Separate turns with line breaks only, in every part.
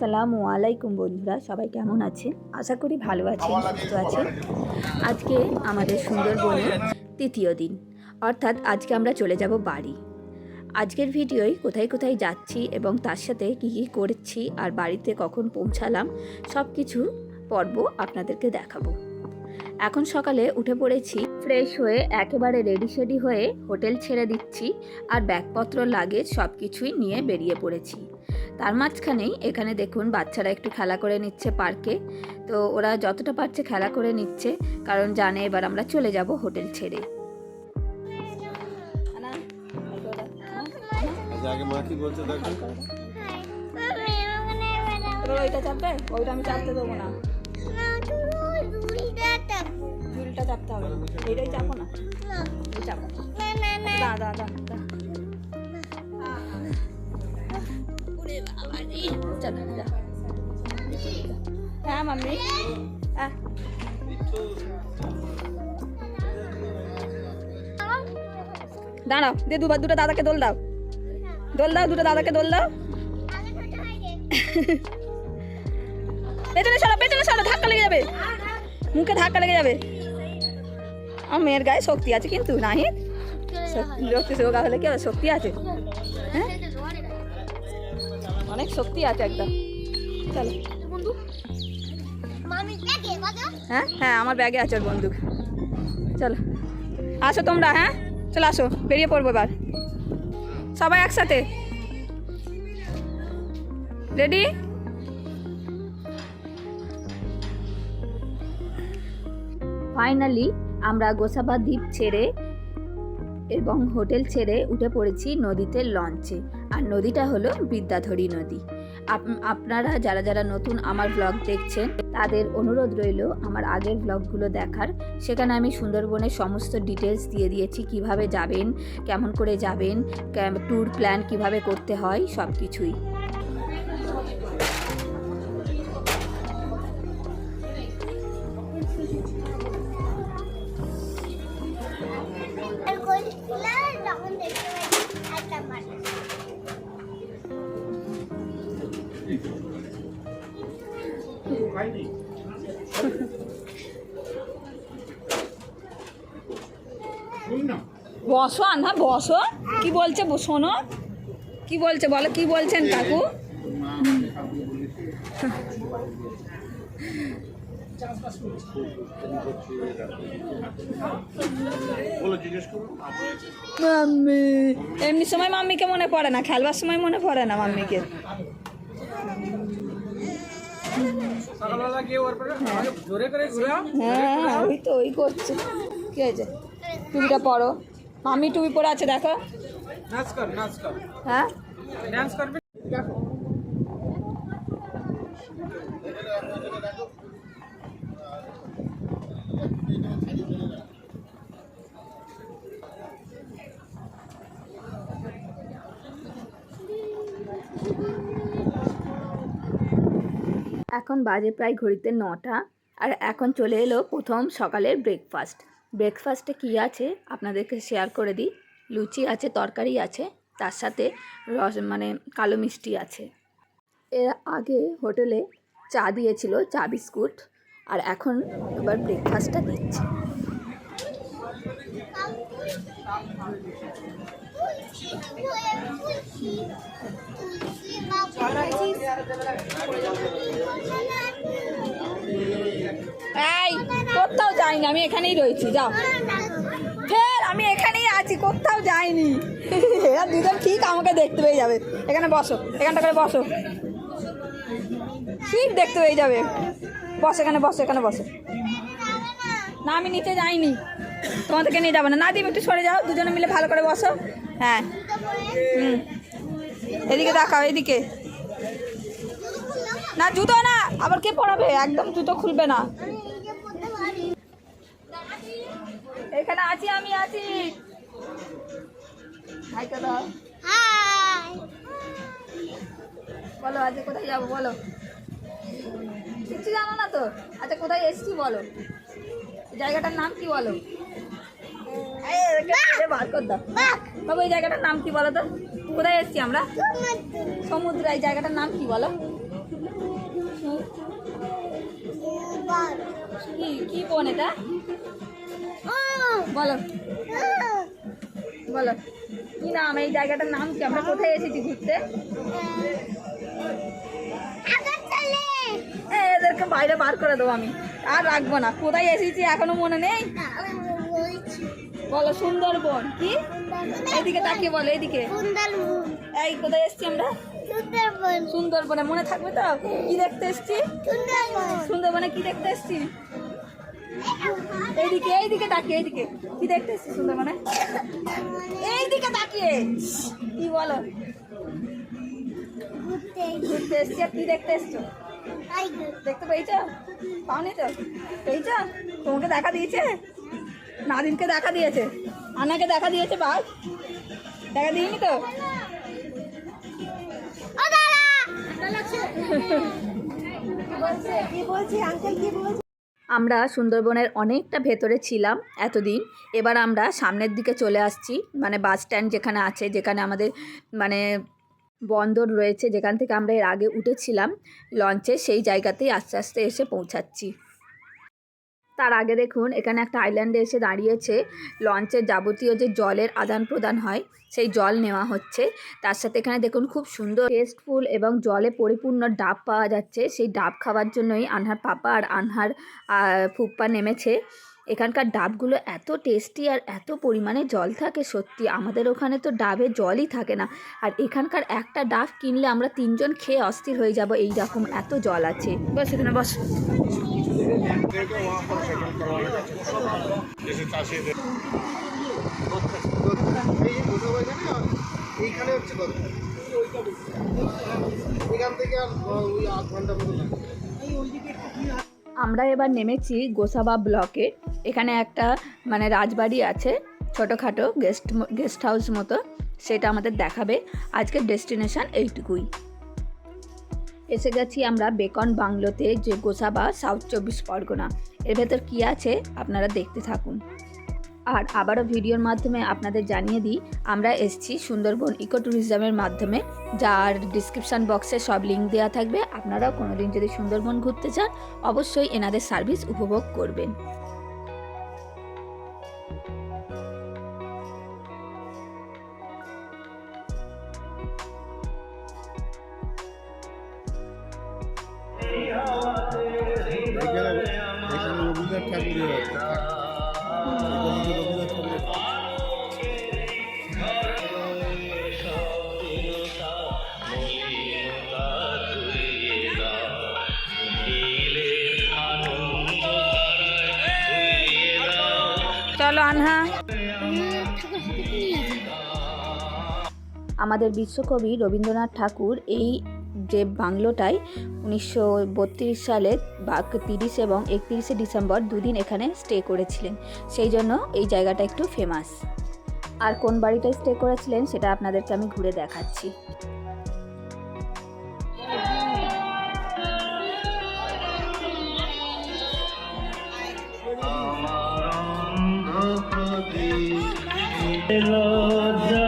আসসালামু আলাইকুম বন্ধুরা সবাই কেমন আছেন? আশা করি ভালো আছেন সুস্থ আছেন। আজকে আমাদের সুন্দরবনের তৃতীয় দিন অর্থাৎ আজকে আমরা চলে যাব বাড়ি। আজকের ভিডিওয় কোথায় কোথায় যাচ্ছি এবং তার সাথে কী কী করছি আর বাড়িতে কখন পৌঁছালাম সব কিছু পর্ব আপনাদেরকে দেখাবো। এখন সকালে উঠে পড়েছি ফ্রেশ হয়ে একেবারে রেডি সেডি হয়ে হোটেল ছেড়ে দিচ্ছি আর ব্যাগপত্র লাগেজ সব কিছুই নিয়ে বেরিয়ে পড়েছি। তার মাঝখানেই এখানে দেখুন বাচ্চারা একটু খেলা করে নিচ্ছে পার্কে। তো ওরা যতটা পারছে খেলা করে নিচ্ছে কারণ জানে এবার আমরা চলে যাব হোটেল ছেড়ে।
আচ্ছা, আগে মা কি বলছে দেখো?
ওইটা চাপবে? ওইটা আমি চাপতে দেবো না। ঝুলটা চাপতে হবে। এইটাই চাপো না? চাপো। দা দা দা দা হ্যাঁ মাম্মি। হ্যাঁ দাঁড়াও দিয়ে দুবার দুটো দাদাকে দোল দাও। দোল দাও, দুটো দাদাকে দোল দাও। পেছনে সরো পেছনে সরো, ধাক্কা লেগে যাবে। মুখে ধাক্কা লেগে যাবে। আমার মেয়ের গায়ে শক্তি আছে কিন্তু নাহি শক্তি রোগা হলে কি শক্তি আছে। হ্যাঁ? অনেক শক্তি আছে একদম চলো। হ্যাঁ হ্যাঁ আমার ব্যাগে আছে ওর বন্দুক। চলো। আসো তোমরা হ্যাঁ? চলো আসো বেরিয়ে পড়ব এবার। সবাই একসাথে। রেডি ফাইনালি আমরা গোসাবা দ্বীপ ছেড়ে এবং হোটেল ছেড়ে উঠে পড়েছি নদীতে লঞ্চে আর নদীটা হলো বিদ্যাধরী নদী। আপ- আপনারা যারা যারা নতুন আমার ব্লগ দেখছেন, তাদের অনুরোধ রইল আমার আগের ব্লগগুলো দেখার। সেখানে আমি সুন্দরবনের সমস্ত ডিটেলস দিয়ে দিয়েছি, কীভাবে যাবেন, কেমন করে যাবেন ট্যুর প্ল্যান কীভাবে করতে হয় সব কিছুই বসো আন্ধা বসো কি বলছে শোনো। কি বলছে বলো কি বলছেন কাকু? মাম্মি এমনি সময় মাম্মিকে মনে পড়ে না খেলবার সময় মনে পড়ে না মাম্মিকে। হ্যাঁ। ওই তো ওই করছে। কি হয়েছে টুপিটা পরো। আমি টুপি পরে আছে দেখো। হ্যাঁ? এখন বাজে প্রায় ঘড়িতে নটা, আর এখন চলে এলো প্রথম সকালের ব্রেকফাস্ট ব্রেকফাস্টে কী আছে আপনাদেরকে শেয়ার করে দিই? লুচি আছে, তরকারি আছে, তার সাথে রস মানে কালো মিষ্টি আছে। এর আগে হোটেলে চা দিয়েছিল, চা বিস্কুট, আর এখন এবার ব্রেকফাস্টটা দিচ্ছে। এই, কোথাও যাইনি, আমি এখানেই রয়েছি, যাও। ফের আমি এখানেই আছি, কোথাও যাইনি। এরা দুজন ঠিক আমাকে দেখতে পেয়ে যাবে। এখানে বসো, এখানটা করে বসো। ঠিক দেখতে পেয়ে যাবে। বস, এখানে বসো এখানে বসো। না, আমি নিচে যাইনি। তোমাদেরকে নিয়ে যাব না। না দিবে একটু সরে যাও দুজনে মিলে ভালো করে বসো। হ্যাঁ। হুম। এদিকে দেখাও এদিকে। না জুতো না আবার কে পড়াবে একদম জুতো খুলবে না। এখানে আছি আমি আছি। হাই
হাই
বলো আজকে কোথায় যাব বলো। কিছু জানো না তো? আচ্ছা কোথায় এসছি বলো। জায়গাটার নাম কি বলো? তবে ওই জায়গাটার নাম কি বলো তো? কোথায় এসছি আমরা? সমুদ্র এই জায়গাটার নাম কি বলো? কি কি বন এটা? বলো। বলো। কি নাম? এই জায়গাটার নাম কি? আমরা কোথায় এসেছি ঘুরতে? হ্যাঁ, এদেরকে বাইরে বার করে দেবো আমি। আর রাখব না। কোথায় এসেছি এখনও মনে নেই? বলো সুন্দরবন। কি? এইদিকে তাকিয়ে বলো এইদিকে।
সুন্দরবন।
এই কোথায় এসেছি আমরা?
সুন্দরবনে।
মনে থাকবে তো? কি দেখতে এসছি?
সুন্দরবনে।
কি দেখতে এসেছি? এইদিকে এইদিকে তাকিয়ে এইদিকে। কি দেখতে এসেছি সুন্দরবনে? এইদিকে তাকিয়ে। কি বলো?
ঘুরতে।
এসছি আর কি দেখতে এসছো? দেখতে পেয়েছ? পাওনি তো? পেয়েছ? তোমাকে দেখা দিয়েছে? নাদিনকে দেখা দিয়েছে। আনাকে দেখা দিয়েছে বাস দেখা দিইনি তো? আমরা সুন্দরবনের অনেকটা ভেতরে ছিলাম এতদিন। এবার আমরা সামনের দিকে চলে আসছি মানে বাস স্ট্যান্ড যেখানে আছে যেখানে আমাদের মানে বন্দর রয়েছে যেখান থেকে আমরা এর আগে উঠেছিলাম লঞ্চে সেই জায়গাতেই আস্তে আস্তে এসে পৌঁছাচ্ছি। তার আগে দেখুন, এখানে একটা আইল্যান্ডে এসে দাঁড়িয়েছে। লঞ্চের যাবতীয় যে জলের আদান প্রদান হয়, সেই জল নেওয়া হচ্ছে। তার সাথে এখানে দেখুন, খুব সুন্দর টেস্টফুল এবং জলে পরিপূর্ণ ডাব পাওয়া যাচ্ছে। সেই ডাব খাওয়ার জন্যই আনহার পাপা আর আনহার ফুপ্পা নেমেছে। এখানকার ডাবগুলো এত টেস্টি আর এত পরিমাণে জল থাকে সত্যি। আমাদের ওখানে তো ডাবে জলই থাকে না। আর এখানকার একটা ডাব কিনলে আমরা তিনজন খেয়ে অস্থির হয়ে যাব এই রকম এত জল আছে। বস এখানে বস। আমরা এবার নেমেছি গোসাবা ব্লকে। এখানে একটা মানে রাজবাড়ি আছে, ছোটোখাটো গেস্ট গেস্ট হাউস মতো। সেটা আমাদের দেখাবে। আজকের ডেস্টিনেশন এইটুকুই। এসে গেছি আমরা বেকন বাংলোতে যে গোসাবা সাউথ চব্বিশ পরগনা। এর ভেতর কী আছে আপনারা দেখতে থাকুন। আর আবারও ভিডিওর মাধ্যমে আপনাদের জানিয়ে দিই, আমরা এসছি সুন্দরবন ইকো ট্যুরিজমের মাধ্যমে। যার ডিসক্রিপশান বক্সে সব লিঙ্ক দেওয়া থাকবে। আপনারাও কোনো দিন যদি সুন্দরবন ঘুরতে চান, অবশ্যই এনাদের সার্ভিস উপভোগ করবেন। আমাদের বিশ্বকবি রবীন্দ্রনাথ ঠাকুর এই যে বাংলোটায় উনিশশো বত্রিশ সালে বা তিরিশ এবং একত্রিশে ডিসেম্বর দুদিন এখানে স্টে করেছিলেন। সেই জন্য এই জায়গাটা একটু ফেমাস আর কোন বাড়িটায় স্টে করেছিলেন সেটা আপনাদেরকে আমি ঘুরে দেখাচ্ছি। ওরা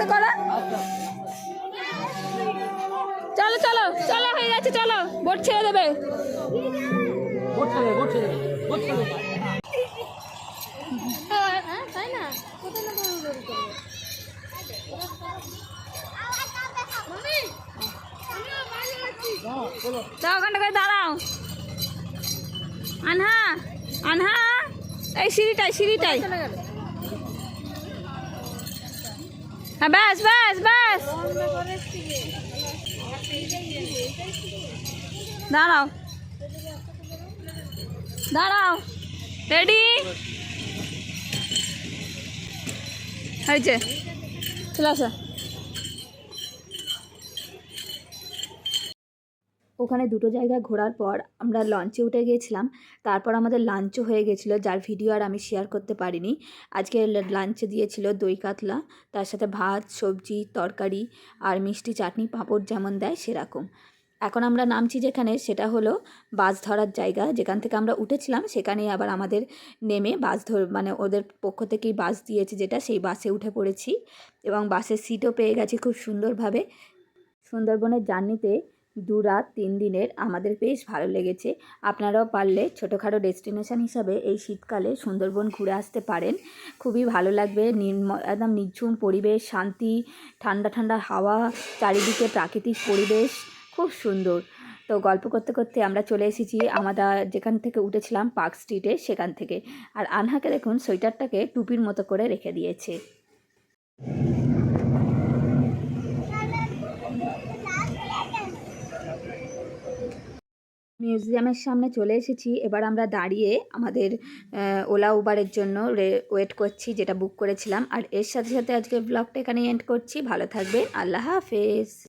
আস্তে করা। চলো চলো চলো, হয়ে গেছে, চলো। বোট ছেড়ে দেবে। ওখানটা করে দাঁড়াও। আনহা আনহা, এই সিঁড়িটাই সিঁড়িটাই হ্যাঁ ব্যাস ব্যাস ব্যাস দাঁড়াও। দাঁড়াও। রেডি হয়েছে। চলে আসো। ওখানে দুটো জায়গায় ঘোরার পর আমরা লঞ্চে উঠে গিয়েছিলাম। তারপর আমাদের লাঞ্চও হয়ে গেছিল, যার ভিডিও আর আমি শেয়ার করতে পারিনি। আজকে লাঞ্চে দিয়েছিল দই কাতলা, তার সাথে ভাত, সবজি, তরকারি আর মিষ্টি চাটনি, পাঁপড় যেমন দেয় সেরকম। এখন আমরা নামছি যেখানে, সেটা হলো বাস ধরার জায়গা। যেখান থেকে আমরা উঠেছিলাম, সেখানেই আবার আমাদের নেমে বাস ধর মানে ওদের পক্ষ থেকেই বাস দিয়েছে যেটা, সেই বাসে উঠে পড়েছি। এবং বাসের সিটও পেয়ে গেছি খুব সুন্দরভাবে। সুন্দরবনের জার্নিতে দু রাত, তিন দিনের আমাদের বেশ ভালো লেগেছে। আপনারাও পারলে ছোটোখাটো ডেস্টিনেশন হিসাবে এই শীতকালে সুন্দরবন ঘুরে আসতে পারেন। খুবই ভালো লাগবে। একদম নিঝুম পরিবেশ, শান্তি, ঠান্ডা ঠান্ডা হাওয়া, চারিদিকে প্রাকৃতিক পরিবেশ, খুব সুন্দর। তো গল্প করতে করতে আমরা চলে এসেছি আমরা যেখান থেকে উঠেছিলাম পার্ক স্ট্রিটে, সেখান থেকে। আর আনহাকে দেখুন, সোয়েটারটাকে টুপির মতো করে রেখে দিয়েছে। মিউজিয়ামের সামনে চলে এসেছি। এবার আমরা দাঁড়িয়ে আমাদের ওলা উবারের জন্য ওয়েট করছি, যেটা বুক করেছিলাম। আর এর সাথে সাথে আজকে ব্লগটা এখানে এন্ড করছি। ভালো থাকবে আল্লাহ হাফেজ।